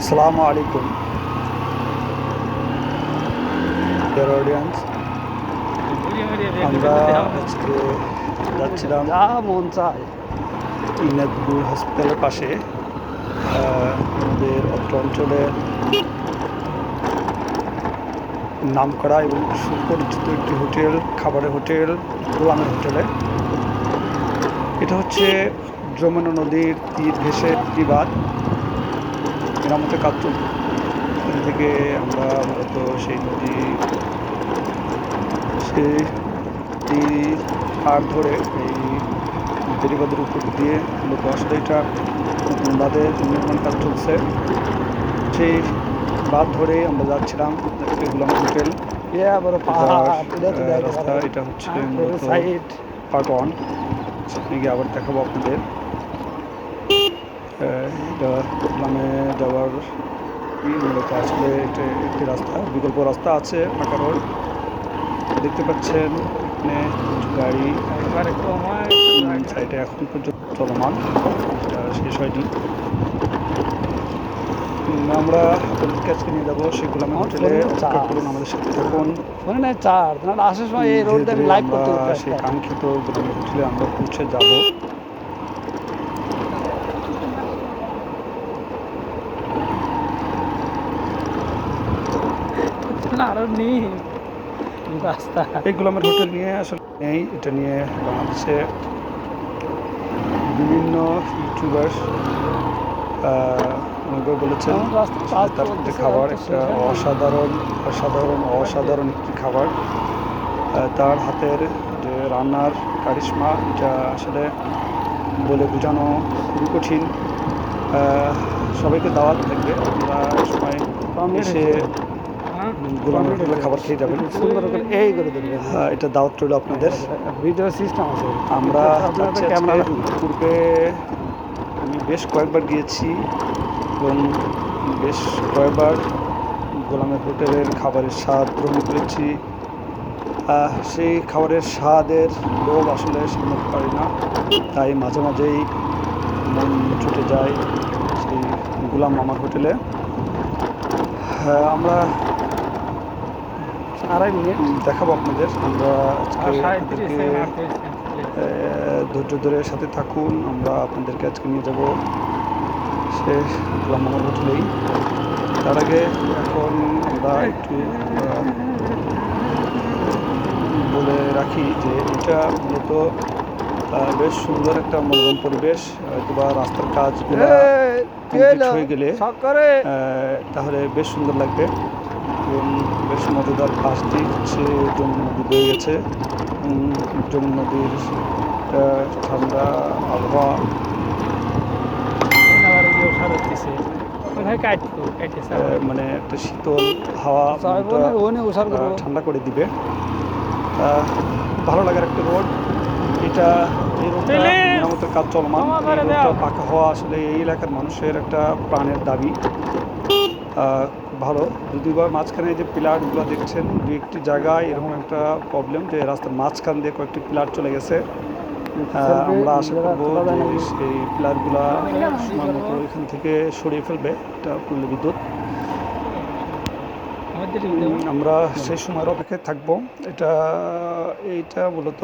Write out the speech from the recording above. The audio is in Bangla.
আসসালামু আলাইকুম ডিয়ার অডিয়েন্স আমরা আজকে যাচ্ছিলাম যা মন চায়। ইনাদপুর হসপিটালের পাশে আমাদের অত্র অঞ্চলের নামকরা এবং সুপরিচিত একটি হোটেল খাবারের হোটেল গোলামের হোটেলে। এটা হচ্ছে যমুনা নদীর তীর ঘেঁষে একটি বাঁধ। মেরামতে কাজ চলছে। এখান থেকে আমরা মূলত সেই নদী সেই পার ধরে এই বেরিবাদের উপর দিয়ে মূলত আসলে এটা নতুন বাঁধের নির্মাণ কাজ চলছে। সেই বাঁধ ধরে আমরা যাচ্ছিলাম গোলাম হোটেল। রাস্তা এটা হচ্ছে মূলত সাইড পার্ট ওয়ান সেখানে গিয়ে আবার দেখাবো আপনাদের। আহ, এটা যাওয়ার ই মূলত আসলে একটি রাস্তা বিকল্প রাস্তা আছে ফাঁকা রোড। দেখতে পাচ্ছেন এখানে কিছু গাড়ি একবার একটু আমার সাইডে এখন পর্যন্ত চলমান শেষ হয়নি। আমরা আপনাদেরকে আজকে নিয়ে যাব সেগুলো আমি হোটেলে অপেক্ষা করুন আমাদের সাথে থাকুন। ফোনে নাই চার্জ না আসার সময় এই রোড লাইভ করতে সেই। কাঙ্ক্ষিত হোটেলে আমরা পৌঁছে যাব। না আরও নেই। রাস্তা। এই গোলামের হোটেল নিয়ে আসলে নেই এটা নিয়ে বাংলাদেশে বিভিন্ন ইউটিউবার অনেকে বলেছেন তার একটি খাবার একটা অসাধারণ অসাধারণ অসাধারণ একটি খাবার। তার হাতের যে রান্নার কারিশমা এটা আসলে বলে বোঝানো খুবই কঠিন। সবাইকে দাওয়াত থাকবে। আপনারা সময় এসে? গোলামের খাবার খেয়ে যাবেন। সুন্দর করে এই করে দেবেন। আহ, এটা দাওয়াত রইল আপনাদের। ভিডিও সিস্টেম আছে। আমরা ক্যামেরা পূর্বে আমি বেশ কয়েকবার গিয়েছি এবং বেশ কয়েকবার গোলামের হোটেলের খাবারের স্বাদ গ্রহণ করেছি। সেই খাবারের স্বাদের লোভ আসলে সামলাতে পারি না। তাই মাঝে মাঝেই মন ছুটে যায় সেই গোলাম মামার হোটেলে। হ্যাঁ, আমরা আড়াই মিনিট। দেখাবো আপনাদের। আমরা ধৈর্য ধরে সাথে থাকুন। আমরা আপনাদেরকে আজকে নিয়ে যাব। সে গোলাম মামার হোটেলেই তার আগে এখন আমরা একটু বলে রাখি যে এটা মূলত বেশ সুন্দর একটা মনোরম পরিবেশ। হয়তো বা রাস্তার কাজ? হয়ে গেলে তাহলে বেশ সুন্দর লাগবে। এবং বেশ মজাদার দিয়ে হচ্ছে যমুনা নদী বয়ে গেছে যমুনা নদীর ঠান্ডা আবহাওয়া। মনে একটা শীতল হাওয়া। ঠান্ডা করে দিবে ভালো লাগার একটা রোড এটা এই রোডটা মেরামতের কাজ চলমান। পাকা হওয়া আসলে এই এলাকার মানুষের একটা প্রাণের দাবি ভালো। বা মাঝখানে যে পিলারগুলো দেখছেন দু একটি জায়গায় এরকম একটা প্রবলেম যে রাস্তার মাঝখান দিয়ে কয়েকটি পিলার চলে গেছে। আহ, আমরা আশা করব যে? সেই পিলারগুলা সময় মতো এখান থেকে সরিয়ে ফেলবে এটা পল্লী বিদ্যুৎ। আমরা সেই সময়ের অপেক্ষায় থাকব। এটা এইটা মূলত